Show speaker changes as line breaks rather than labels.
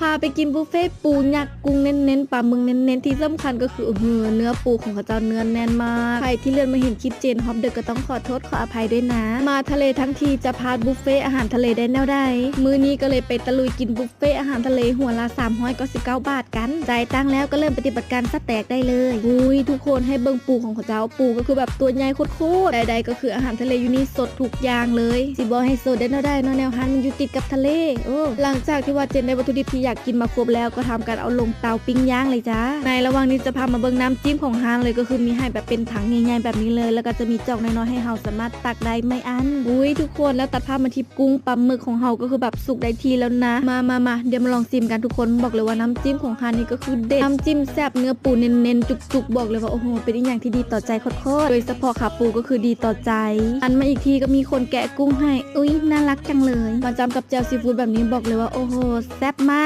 พาไปกินบุฟเฟ่ต์ปูยักษ์กุ้งเน้นๆปลาหมึกเน้นๆที่สำคัญก็คือเออเนื้อปูของเขาเจ้าเนื้อแน่นมากใครที่เลื่อนมาเห็นคลิปเจนฮอปเด็กก็ต้องขอโทษขออภัยด้วยนะ มาทะเลทั้งทีจะพาดบุฟเฟ่ต์อาหารทะเลได้แนวใดมื้อนี้ก็เลยไปตะลุยกินบุฟเฟ่ต์อาหารทะเลหัวละ399 บาทกันจ่ายตังแล้วก็เริ่มปฏิบัติการสแต็กได้เลยอุ้ยทุกคนให้เบิ่งปูของเขาเจ้าปูก็คือแบบตัวใหญ่โคตรๆใดๆก็คืออาหารทะเลอยู่นี่สดทุกอย่างเลยสิบอให้สดได้แนวได้เนาะแนวฮันมันอยู่ติดกับทะเลโอ้หลังจากที่ว่าเจนได้วัตถุดิบที่อยากกินมาครบแล้วก็ทำการเอาลงเตาปิ้งย่างเลยจ้าในระหว่างนี้จะพามาเบิ่งน้ำจิ้มของฮานเลยก็คือมีให้แบบเป็นถังใหญ่ๆแบบนี้เลย แล้วก็จะมีจอกน้อยๆให้เฮาสามารถตักได้ไม่อันอุ้ยทุกคนแล้วตัดภาพมาที่กุ้งปลาหมึกของเฮาก็คือแบบสุกได้ทีแล้วนะ มามามาเดี๋ยวมาลองซิมกันทุกคนบอกเลยว่าน้ำจิ้มของฮานนี่ก็คือเด็ดน้ำจิ้มแซ่บเนื้อปูเน้นๆจุกๆ บอกเลยว่าโอ้โหเป็นอีกอย่างที่ดีต่อใจโคตรๆโดยเฉพาะขาปูก็คือดีต่อใจ อันมาอีกทีก็มีคนแกะกุ้งให้ อุ้ยน่ารักจังเลยมาจำกับแจวซีฟู้ดแบบนี้บอกเลยว่าโอ้โหแซ่บมาก